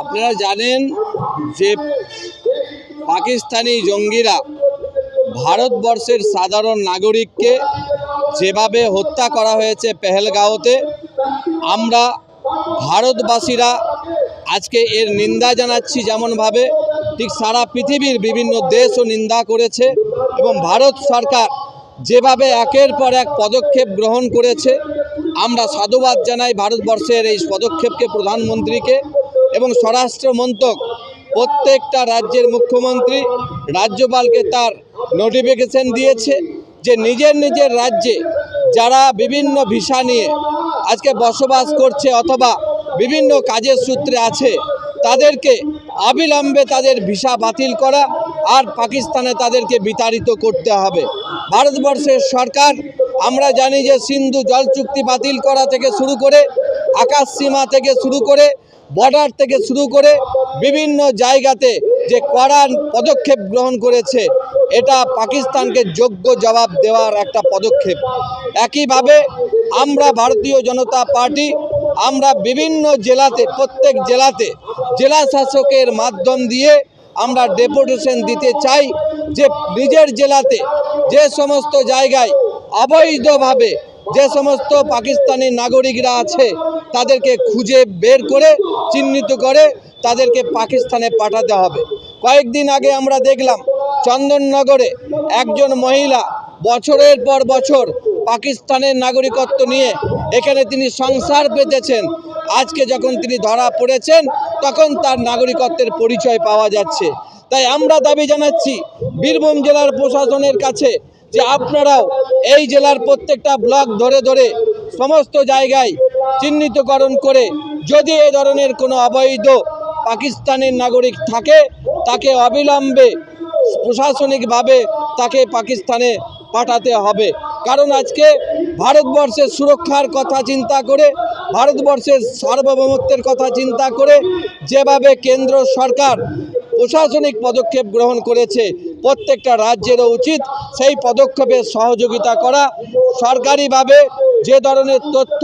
আপনারা জানেন যে পাকিস্তানি জঙ্গিরা ভারতবর্ষের সাধারণ নাগরিককে যেভাবে হত্যা করা হয়েছে পেহেলগাঁওতে, আমরা ভারতবাসীরা আজকে এর নিন্দা জানাচ্ছি যেমনভাবে, ঠিক সারা পৃথিবীর বিভিন্ন দেশও নিন্দা করেছে এবং ভারত সরকার যেভাবে একের পর এক পদক্ষেপ গ্রহণ করেছে, আমরা সাধুবাদ জানাই ভারতবর্ষের এই পদক্ষেপকে প্রধানমন্ত্রীকে এবং স্বরাষ্ট্র মন্ত্রক প্রত্যেকটা রাজ্যের মুখ্যমন্ত্রী, রাজ্যপালকে তার নোটিফিকেশন দিয়েছে যে নিজের নিজের রাজ্যে যারা বিভিন্ন ভিসা নিয়ে আজকে বসবাস করছে অথবা বিভিন্ন কাজের সূত্রে আছে, তাদেরকে অবিলম্বে তাদের ভিসা বাতিল করা আর পাকিস্তানে তাদেরকে বিতাড়িত করতে হবে। ভারতবর্ষের সরকার, আমরা জানি যে সিন্ধু জল চুক্তি বাতিল করা থেকে শুরু করে, আকাশ সীমা থেকে শুরু করে বর্ডার থেকে শুরু করে বিভিন্ন জায়গাতে যে কড়া পদক্ষেপ গ্রহণ করেছে, এটা পাকিস্তানকে যোগ্য জবাব দেওয়ার একটা পদক্ষেপ। একইভাবে আমরা ভারতীয় জনতা পার্টি, আমরা বিভিন্ন জেলাতে, প্রত্যেক জেলাতে জেলা শাসকের মাধ্যম দিয়ে আমরা ডেপুটেশন দিতে চাই যে নিজের জেলাতে যে সমস্ত জায়গায় অবৈধভাবে যে সমস্ত পাকিস্তানি নাগরিকরা আছে, তাদেরকে খুঁজে বের করে, চিহ্নিত করে তাদেরকে পাকিস্তানে পাঠাতে হবে। কয়েকদিন আগে আমরা দেখলাম, চন্দননগরে একজন মহিলা বছরের পর বছর পাকিস্তানের নাগরিকত্ব নিয়ে এখানে তিনি সংসার পেতেছেন। আজকে যখন তিনি ধরা পড়েছেন, তখন তার নাগরিকত্বের পরিচয় পাওয়া যাচ্ছে। তাই আমরা দাবি জানাচ্ছি বীরভূম জেলার প্রশাসনের কাছে যে আপনারাও এই জেলার প্রত্যেকটা ব্লক ধরে ধরে সমস্ত জায়গায় চিহ্নিতকরণ করে যদি এ ধরনের কোনো অবৈধ পাকিস্তানের নাগরিক থাকে, তাকে অবিলম্বে প্রশাসনিকভাবে তাকে পাকিস্তানে পাঠাতে হবে। কারণ আজকে ভারতবর্ষের সুরক্ষার কথা চিন্তা করে, ভারতবর্ষের সার্বভৌমত্বের কথা চিন্তা করে যেভাবে কেন্দ্র সরকার প্রশাসনিক পদক্ষেপ গ্রহণ করেছে, প্রত্যেকটা রাজ্যেরও উচিত সেই পদক্ষেপের সহযোগিতা করা। সরকারিভাবে যে ধরনের তথ্য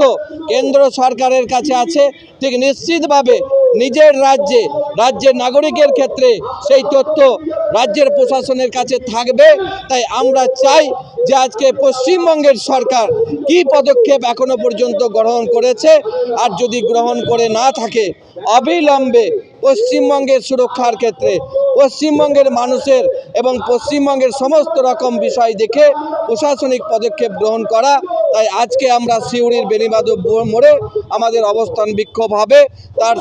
কেন্দ্র সরকারের কাছে আছে, ঠিক নিশ্চিতভাবে নিজের রাজ্যে, রাজ্যের নাগরিকের ক্ষেত্রে সেই তথ্য রাজ্যের প্রশাসনের কাছে থাকবে। তাই আমরা চাই যে আজকে পশ্চিমবঙ্গের সরকার কি পদক্ষেপ এখনও পর্যন্ত গ্রহণ করেছে আর যদি গ্রহণ করে না থাকে, অবিলম্বে পশ্চিমবঙ্গের সুরক্ষার ক্ষেত্রে, পশ্চিমবঙ্গের মানুষের এবং পশ্চিমবঙ্গের সমস্ত রকম বিষয় দেখে প্রশাসনিক পদক্ষেপ গ্রহণ করা। তাই আজকে আমরা সিউড়ির বেনিবাদ মোড়ে আমাদের অবস্থান বিক্ষোভ হবে। তার